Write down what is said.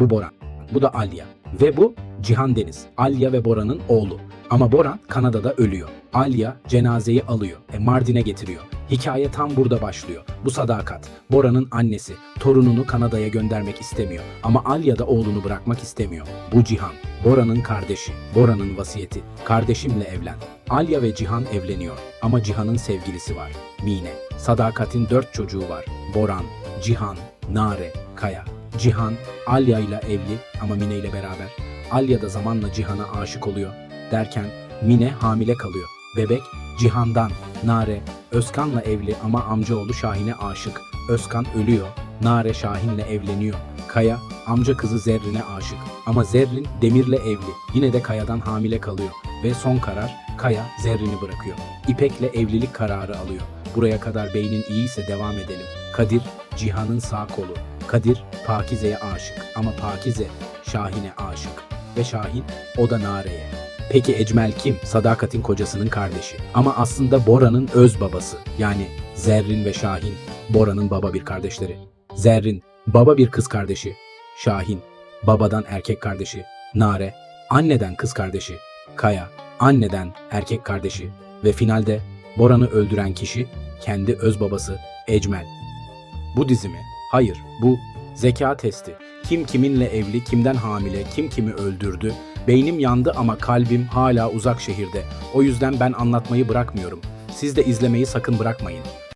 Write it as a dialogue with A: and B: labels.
A: Bu Boran. Bu da Alya. Ve bu Cihan Deniz. Alya ve Boran'ın oğlu. Ama Boran Kanada'da ölüyor. Alya cenazeyi alıyor. E Mardin'e getiriyor. Hikaye tam burada başlıyor. Bu sadakat. Bora'nın annesi torununu Kanada'ya göndermek istemiyor. Ama Alya da oğlunu bırakmak istemiyor. Bu Cihan. Bora'nın kardeşi. Bora'nın vasiyeti. Kardeşimle evlen. Alya ve Cihan evleniyor. Ama Cihan'ın sevgilisi var. Mine. Sadakat'in dört çocuğu var. Boran, Cihan, Nare, Kaya. Cihan, Alya ile evli ama Mine ile beraber. Alya da zamanla Cihan'a aşık oluyor. Derken Mine hamile kalıyor. Bebek Cihan'dan, Nare, Özkan'la evli ama amcaoğlu Şahin'e aşık. Özkan ölüyor. Nare Şahin'le evleniyor. Kaya amca kızı Zerrin'e aşık. Ama Zerrin Demir'le evli. Yine de Kaya'dan hamile kalıyor. Ve son karar Kaya Zerrin'i bırakıyor. İpek'le evlilik kararı alıyor. Buraya kadar beynin iyiyse devam edelim. Kadir Cihan'ın sağ kolu. Kadir Pakize'ye aşık ama Pakize Şahin'e aşık. Ve Şahin o da Nare'ye. Peki Ecmel kim? Sadakat'in kocasının kardeşi. Ama aslında Bora'nın öz babası. Yani Zerrin ve Şahin. Bora'nın baba bir kardeşleri. Zerrin baba bir kız kardeşi. Şahin babadan erkek kardeşi. Nare anneden kız kardeşi. Kaya anneden erkek kardeşi. Ve finalde Boran'ı öldüren kişi kendi öz babası Ecmel. Bu dizi mi? Hayır, bu zeka testi. Kim kiminle evli, kimden hamile, kim kimi öldürdü. Beynim yandı ama kalbim hala uzak şehirde. O yüzden ben anlatmayı bırakmıyorum. Siz de izlemeyi sakın bırakmayın.